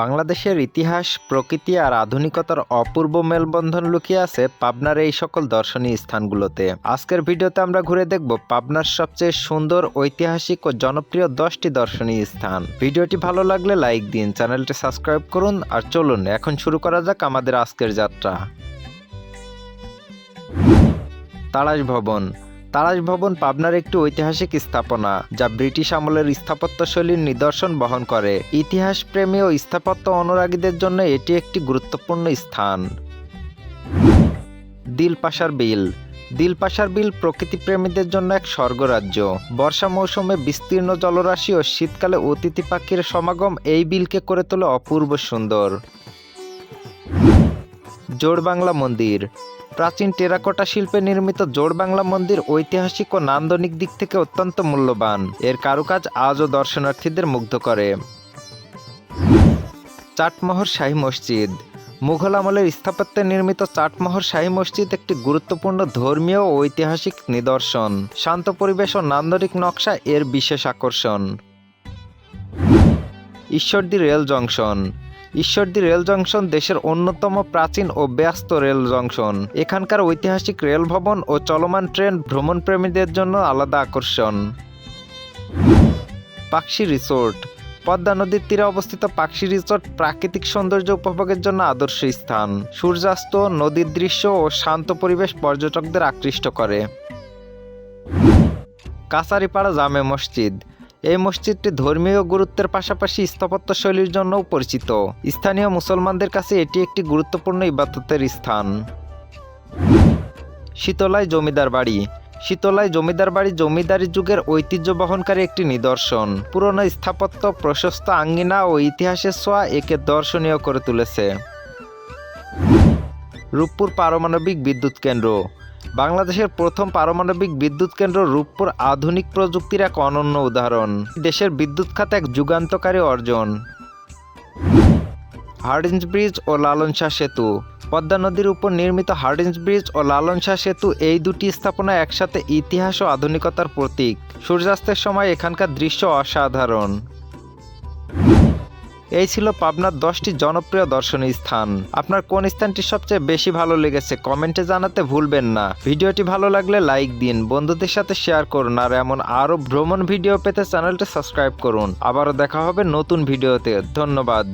বাংলাদেশের ইতিহাস, প্রকৃতি আর আধুনিকতার অপূর্ব মেলবন্ধন লুকিয়ে আছে পাবনার এই সকল দর্শনীয় স্থানগুলোতে। আজকের ভিডিওতে আমরা ঘুরে দেখব পাবনার সবচেয়ে সুন্দর, ঐতিহাসিক ও জনপ্রিয় দশটি দর্শনীয় স্থান। ভিডিওটি ভালো লাগলে লাইক দিন, চ্যানেলটি সাবস্ক্রাইব করুন, আর চলুন, এখন শুরু করা যাক আমাদের আজকের যাত্রা। তাড়াশ ভবন। তাড়াশ ভবন পাবনার একটি ঐতিহাসিক স্থাপনা, যা ব্রিটিশ আমলের স্থাপত্যশৈলীর নিদর্শন বহন করে। ইতিহাস প্রেমী ও স্থাপত্য অনুরাগীদের জন্য এটি একটি গুরুত্বপূর্ণ স্থান। দিলপাশার বিল। দিলপাশার বিল প্রকৃতিপ্রেমীদের জন্য এক স্বর্গরাজ্য। বর্ষা মৌসুমে বিস্তীর্ণ জলরাশি ও শীতকালে অতিথি পাখির সমাগম এই বিলকে করে তোলে অপূর্ব সুন্দর। জোড়বাংলা মন্দির। প্রাচীন টেরাকোটা শিল্পে নির্মিত জোড়বাংলা মন্দির ঐতিহাসিক ও নান্দনিক দিক থেকে অত্যন্ত মূল্যবান। এর কারুকাজ আজও দর্শনার্থীদের মুগ্ধ করে। চাটমোহর শাহী মসজিদ। মুঘল আমলের স্থাপত্যে নির্মিত চাটমোহর শাহী মসজিদ একটি গুরুত্বপূর্ণ ধর্মীয় ও ঐতিহাসিক নিদর্শন। শান্ত পরিবেশ ও নান্দনিক নকশা এর বিশেষ আকর্ষণ। Ishwardi rail junction. Ishwardi rail junction দেশের অন্যতম প্রাচীন ও ব্যস্ত রেল জংশন। এখানকার ঐতিহাসিক রেল ভবন ও চলমান ট্রেন ভ্রমণপ্রেমীদের জন্য আলাদা আকর্ষণ। পাকশি রিসোর্ট। পদ্মা নদীর তীরে অবস্থিত পাকশি রিসোর্ট প্রাকৃতিক সৌন্দর্য উপভোগের জন্য আদর্শ স্থান। সূর্যাস্ত, নদীর দৃশ্য ও শান্ত পরিবেশ পর্যটকদের আকৃষ্ট করে। কাছারিপাড়া জামে মসজিদ। এই মসজিদটি ধর্মীয় গুরুত্বের পাশাপাশি স্থাপত্য শৈলীর জন্যও পরিচিত। স্থানীয় মুসলমানদের কাছে এটি একটি গুরুত্বপূর্ণ ইবাদতের স্থান। শীতলায় জমিদার বাড়ি। শীতলায় জমিদার বাড়ি জমিদারি যুগের ঐতিহ্য বহনকারী একটি নিদর্শন। পুরনো স্থাপত্য প্রশস্ত আঙ্গিনা ও ইতিহাসের ছোঁয়া একে দর্শনীয় করে তুলেছে। রূপপুর পারমাণবিক বিদ্যুৎ কেন্দ্র। বাংলাদেশের প্রথম পারমাণবিক বিদ্যুৎ কেন্দ্র রূপপুর আধুনিক প্রযুক্তির এক অনন্য উদাহরণ। দেশের বিদ্যুৎ খাতে এক যুগান্তকারী অর্জন। হার্ডিঞ্জ ব্রিজ ও লালন শাহ সেতু। পদ্মা নদীর উপর নির্মিত হার্ডিঞ্জ ব্রিজ ও লালন শাহ সেতু এই দুটি স্থাপনা একসাথে ইতিহাস ও আধুনিকতার প্রতীক। সূর্যাস্তের সময় এখানকার দৃশ্য অসাধারণ। এই ছিল পাবনার দশটি জনপ্রিয় দর্শনীয় স্থান। আপনার কোন স্থানটি সবচেয়ে বেশি ভালো লেগেছে কমেন্টে জানাতে ভুলবেন না। ভিডিওটি ভালো লাগলে লাইক দিন, বন্ধুদের সাথে শেয়ার করুন, আর এমন আরও ভ্রমণ ভিডিও পেতে চ্যানেলটি সাবস্ক্রাইব করুন। আবারও দেখা হবে নতুন ভিডিওতে। ধন্যবাদ।